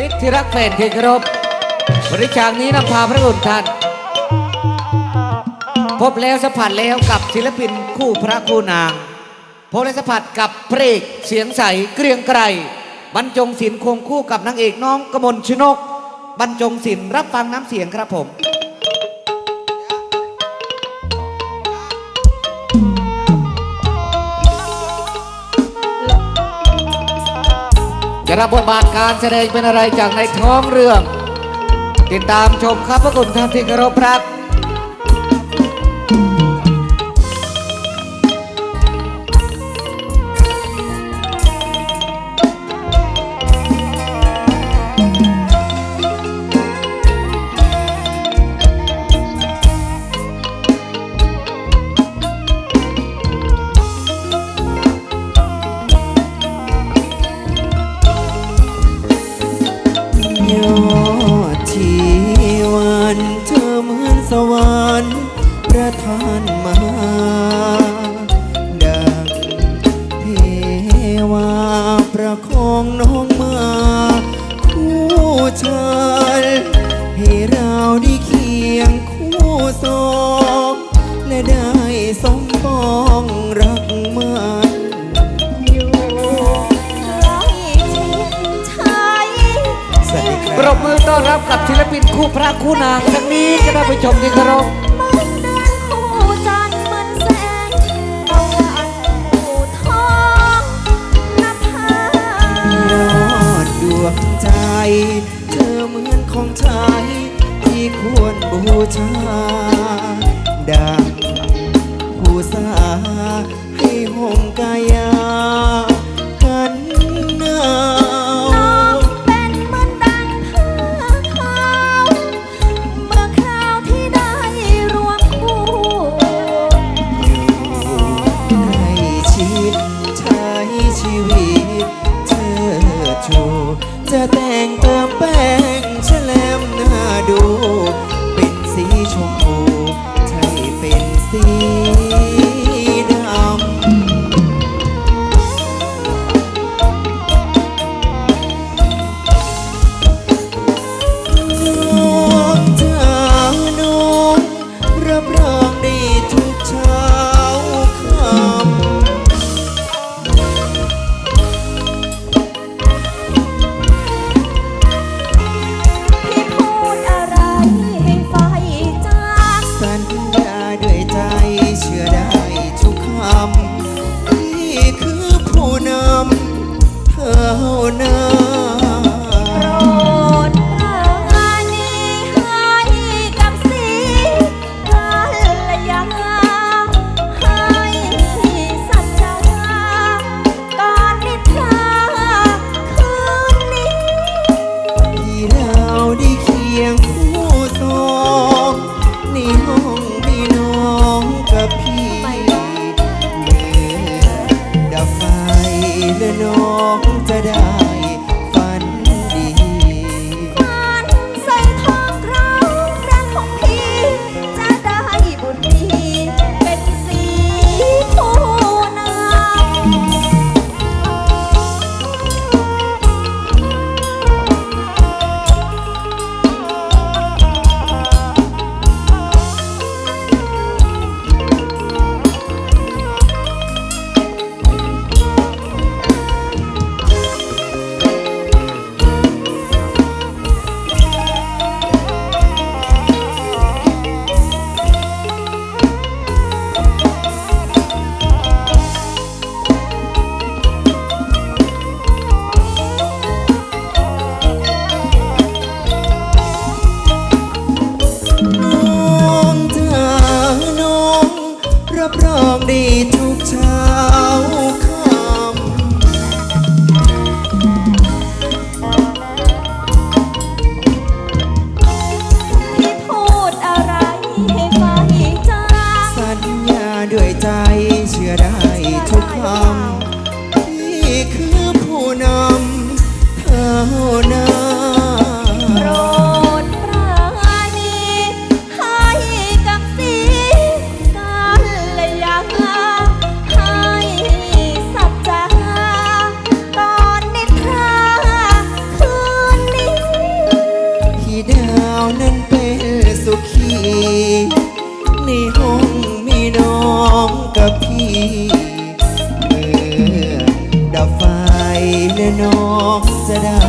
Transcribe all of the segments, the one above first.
มิตรที่รักแฟนที่เคารพบริจาคนี้นำพาพระคุณท่าน พบแล้วสัมผัสแล้วกับศิลปินคู่พระคู่นางพบและสัมผัสกับเพลกเสียงใสเกรียงไกรบรรจงศิลป์ควงคู่กับนางเอกน้องกมลชนก บรรจงศิลป์รับฟังน้ำเสียงครับผม จะรับบทบาทการแสดงเป็นอะไรจากในท้องเรื่อง ติดตามชมครับพระคุณท่านที่เคารพครับ อต้อนรับกับศิลปินคู่พระคู่นางทั้งนี้ก็ได้ไปชมที่เคารพเหมือนเดือนคู่จันทร์เหมือนแสงตะวันคู่ทองนภายอดดวงใจ เธอเหมือนของชายที่ควรบูชา ดังผู้สาให้ห่มกายา จะแต่งตัว เดินน้องใจ โรดราณีให้กับสีกัลยาให้สัจจาตอนนิทราคืนนี้ ที่ดาวนั้นเป็นสุขี ในห้องมีน้องกับพี่ เมื่อดับไฟและน้องจะได้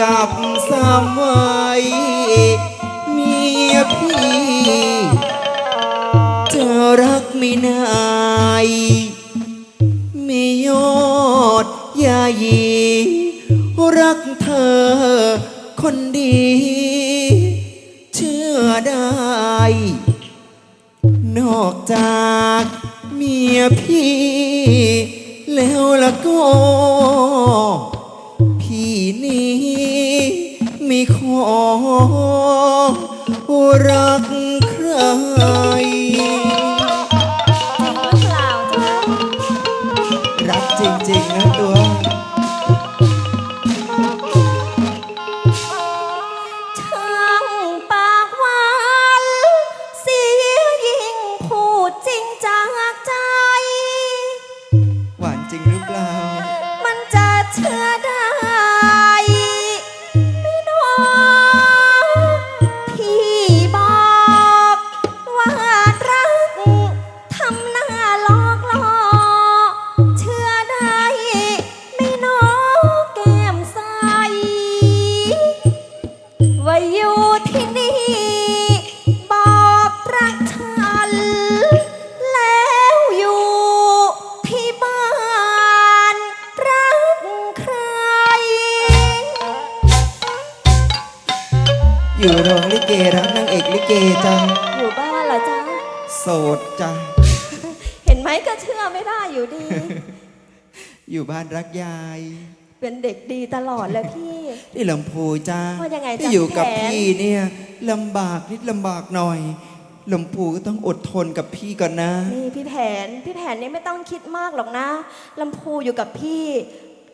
กับสามวัยเมียพี่ จะรักไม่นายไม่ยอดยายี รักเธอคนดี เชื่อได้ นอกจากเมียพี่ แล้วละก็พี่นี่ ขอรักใคร อไม่ได้อยู่ดี อยู่บ้านรักยาย เป็นเด็กดีตลอดเลยพี่ ที่ลำพูจ้าว่ายังไงจ๊ะที่อยู่กับพี่แผน พี่เนี่ยลำบากนิดลำบากหน่อยลำพูก็ต้องอดทนกับพี่ก่อนนะ นี่พี่แผน พี่แผนนี่ไม่ต้องคิดมากหรอกนะลำพูอยู่กับพี่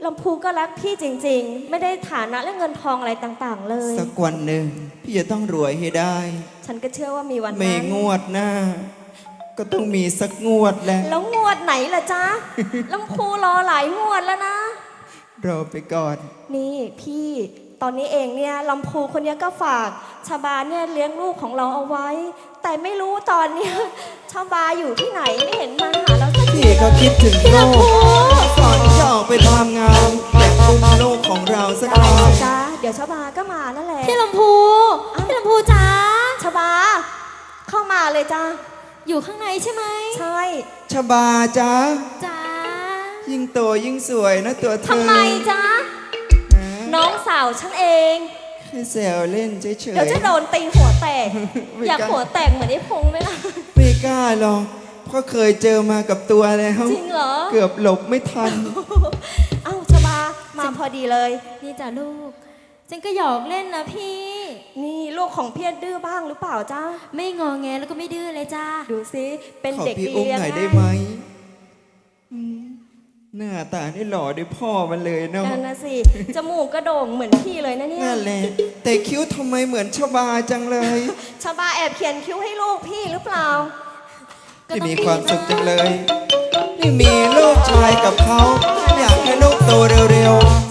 ลำพูก็รักพี่จริง ๆ ไม่ได้ฐานะและเงินทองอะไรต่างๆ เลย สักวันหนึ่ง พี่จะต้องรวยให้ได้ ฉันก็เชื่อว่ามีวันไม่นั้น งวดหน้า ก็ต้องมีสักงวดแหละแล้วงวดไหนล่ะจ๊ะ ลำพูรอหลายงวดแล้วนะ รอไปก่อน นี่พี่ตอนนี้เองเนี่ยลำพูคนเนี้ยก็ฝากชาบาเนี่ยเลี้ยงลูกของเราเอาไว้ แต่ไม่รู้ตอนเนี้ยชาบาอยู่ที่ไหนไม่เห็นมาหาเราสักทีพี่เขาคิดถึงพี่ลูลำกพูก่อนที่จะออกไปทำงานแต่อุ้มลูกของเราสักหได้น่อยจ้าเดี๋ยวชาบาก็มานั่นแหละพี่ลำพู พี่ลำพูจ๋าชาบาเข้ามาเลยจ้า อยู่ข้างในใช่ไหมใช่ชบาจ้าจ๋ายิ่งโตยิ่งสวยนะตัวเธอทำไมจ๊ะนะน้องสาวฉันเองแค่แซวเล่นเฉยเดี๋ยวจะโดนตีหัวแตกไม่อยากกล้าหัวแตกเหมือนไอ้พงษ์ไหมล่ะๆไม่กล้าหรอกเพราะเคยเจอมากับตัวแล้วจริงเหรอเกือบหลบไม่ทันเอ้าชาบามาพอดีเลย นี่จ้ะลูกฉันก็หยอกเล่นนะพี่ นี่ลูกของเพียรดื้อบ้างหรือเปล่าจ้าไม่งอแงแล้วก็ไม่ดื้อเลยจ้าดูซิเป็นขอเด็กพี่ดีอุ้มเลี้ยงหน่อยได้ง่ายไหมอืมหน้าตานี่หล่อด้วยพ่อมันเลยเนาะนั่นนะสิจมูกกระโด่งเหมือนพี่เลยนะเนี่ยนั่นแหละแต่คิ้วทำไมเหมือนชบาจังเลยชาบาแอบเขียนคิ้วให้ลูกพี่หรือเปล่า ก็ที่ต้องมีดีความสุขนะจังเลยนี่มีลูกชายกับเขา อยากให้ลูกโตเร็วใช่ๆพี่ก็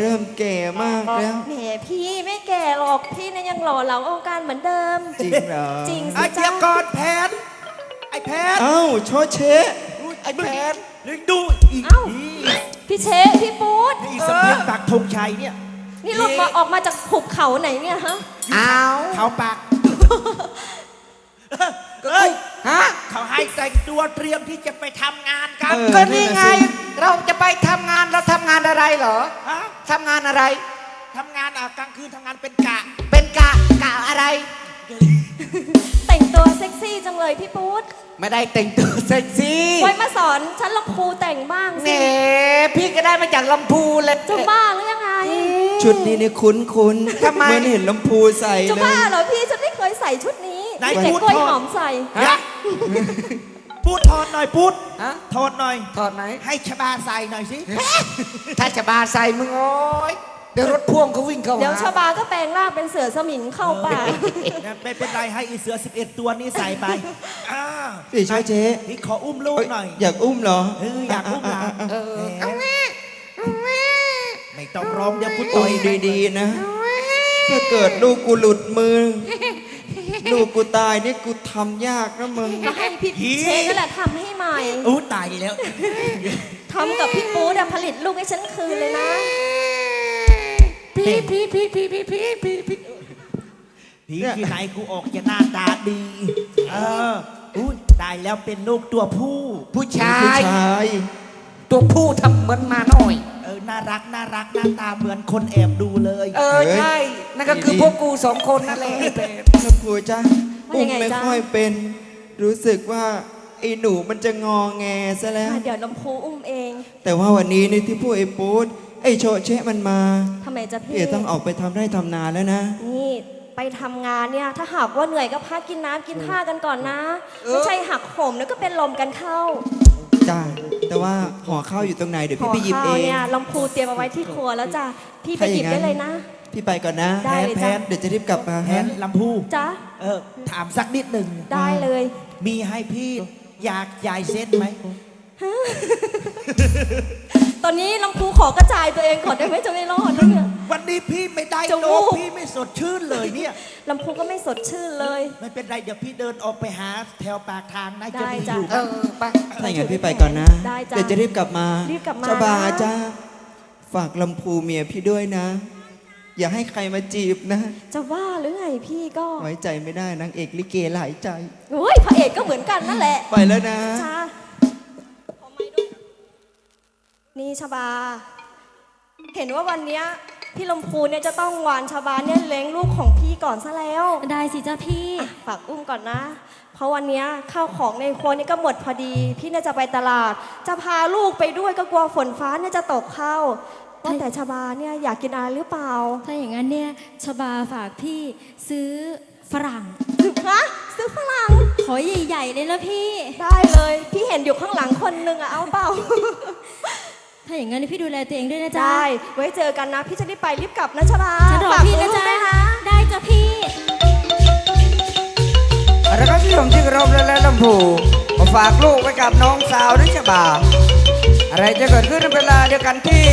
เริ่มแก่มากแล้ว แหมพี่ไม่แก่หรอกพี่เนี่ยยังหล่อเหลาเอาการเหมือนเดิม จริงเหรอจริงสิไอ้เจียจ้าก่อนแผนไอ้แผนเอ้าโชอเชะไอ้แผนนึกดูอีกเอ้าพี่เชฟพี่ปูดอีสำเพ็งปากธงชัยเนี่ยนี่ลูกมาออกมาจากหุบเขาไหนเนี่ยฮะอ้าวเขาปากก็เฮ้ยฮฮะเขาให้แต่งตัวเตรียมที่จะไปทำงานกันเออ ก็นี่ไงนั่นน่ะสิเราจะไปทำงานเราทำงานอะไรเหรอฮะ ทำงานอะไร ทำงานอะกลางคืนทำงานเป็นกะ เป็นกะกะอะไร แต่งตัวเซ็กซี่จังเลยพี่ปุ๊ดไม่ได้แต่งตัวเซ็กซี่ไว้มาสอนฉันลำพูแต่งบ้างเน่สิพี่ก็ได้มาจากลำพูเลย จะบ้าหรือยังไงชุดนี้เนี่ยคุ้นคุ้นๆทำไม เหมือนเห็นลำพูใส่จะเลบ้าย เหรอพี่ฉันไม่เคยใส่ชุดนี้ไหนเด็กพูดกล้วยทอดหอมใส่ฮะ พูดทอดหน่อยพูดฮะทอดหน่อย ถอดไหน ให้ชบาใส่หน่อยสิถ้าจะบาใส่มึงโอ้ยเดี๋ยวรถพ่วงเขาวิ่งเข้าเดี๋ยวหาชาวบาก็แปลงร่างเป็นเสือสมิงเข้าป่า ไม่เป็นไรให้อีเสือ 11 ตัวนี้ใส่ไปอ่าพี่ช่วยเจ๊พี่ขออุ้มลูกเอ้ยหน่อยอยากอุ้มเหรอเอออยากอุ้มหลานเออแหมไม่ต้องร้องเดี๋ยวพูดโอ้ต่อยยดีๆนะ ถ้าเกิดลูกกูหลุดมือ ลูกกูตายนี่กูทำยากนะมึง ก็ให้พี่เชนนั่นแหละทำให้ใหม่ อู้ตายแล้ว ทำกับพี่ปูดอะผลิตลูกให้ฉันคืนเลยนะ พี่พี่พี่พี่พี่พี่พี่พี่ผีที่ไหนกูออกจะหน้าตาดี เอออู้ตายแล้วเป็นลูกตัวผู้ ผู้ชาผู้ยชายตัวผู้ทำเหมือนมาหน่อย เออน่ารักน่ารักหน้าตาเหมือนคนแอบดูเลยเออใช่ นั่นก็คือพวกกูสองคนนั่นแหละลำพูจ้าว่าอุ้ยัมงไงไม่จ๊ะ ค่อยเป็น รู้สึกว่าไอ้หนูมันจะงอแงซะแล้ว อะเดี๋ยวลำพูอุ้มเองแต่ว่าวันนี้นี่ที่พูดไอ้ปูดไอ้โชะเชะมันมาทำไมจะพี่ พี่ต้องออกไปทำไร่ทำนาแล้วนะ นี่ไปทำงานเนี่ย ถ้าหากว่าเหนื่อยก็พักกินน้ำกินท่ากันก่อนนะเออไม่ใช่หักโหมแล้วก็เป็นลมกันเข้า จ้าแต่ว่าห่อข้าวอยู่ตรงไหนเดี๋ยวห่พี่อไปหยิบข้าเอวงเนี่ยลำพูเตรียมเอาไว้ที่ครัวแล้วจ้ะพี่ไปถ้าอหยิบย่างนั้นได้เลยนะ พี่ไปก่อนนะได้เลยจ้ะเดี๋ยวจะรีบกลับมาแทฮะนลำพูจ้ะเออถามสักนิดหนึ่งได้เลยมีให้พี่อยากยายเซ็ตไหมตอนนี้ลำพูขอกระจายตัวเองก่อนได้ไหมจะไม่รอดนะเนี่ย วันนี้พี่ไม่ได้จะโดวูนบพี่ไม่สดชื่นเลยเนี่ย ลำพูก็ไม่สดชื่นเลย ไม่เป็นไรเดี๋ยวพี่เดินออกไปหาแถวปากทางนะได้จะมีจ้ะ อยู่เออไปถ้าอย่างนั้นพี่ไปก่อนนะ ได้จ้ะเดี๋ยวจะรีบกลับมารีบกลับมาเจ้าบานะ จ้าฝากลำพูเมียพี่ด้วยนะ อย่าให้ใครมาจีบนะ จะว่าหรือไงพี่ก็ไว้ใจไม่ได้นางเอกลิเกหลายใจ โอ้ยพระเอกก็เหมือนกันนั่นแหละไปแล้วนะ จ้าขอไม้ด้วยนี่ชบา เห็นว่าวันเนี้ย พี่ลำพูเนี่ยจะต้องหวานชบาเนี่ยเลี้ยงลูกของพี่ก่อนซะแล้วได้สิจ้าพี่ฝากอุ้มก่อนนะ เพราะวันเนี้ยข้าวของในครัวนี่ก็หมดพอดี พี่เนี่ยจะไปตลาด จะพาลูกไปด้วยก็กลัวฝนฟ้าเนี่ยจะตกเข้าว่าแต่ชบาเนี่ยอยากกินอะไรหรือเปล่าถ้าอย่างนั้นเนี่ยชบาฝากพี่ซื้อฝรั่ง ฮะซื้อฝรั่ง ขอใหญ่ๆเลยนะพี่ ได้เลย พี่เห็นอยู่ข้างหลังคนนึงอะเอาเปล่า ถ้าอย่างนั้นพี่ดูแลตัวเองด้วยนะจ๊ะ ได้ไว้เจอกันนะ พี่จะรีบไปรีบกลับนะชบาฉันรอฝากพี่นะลูกจ๊ะด้วยนะ ได้จ้ะพี่ แล้วก็ที่ผมที่เคารพและและลำพูมาฝากลูกไว้กับน้องสาวนิชบาอะไรจะเกิดขึ้นในเวลาเดียวกันที่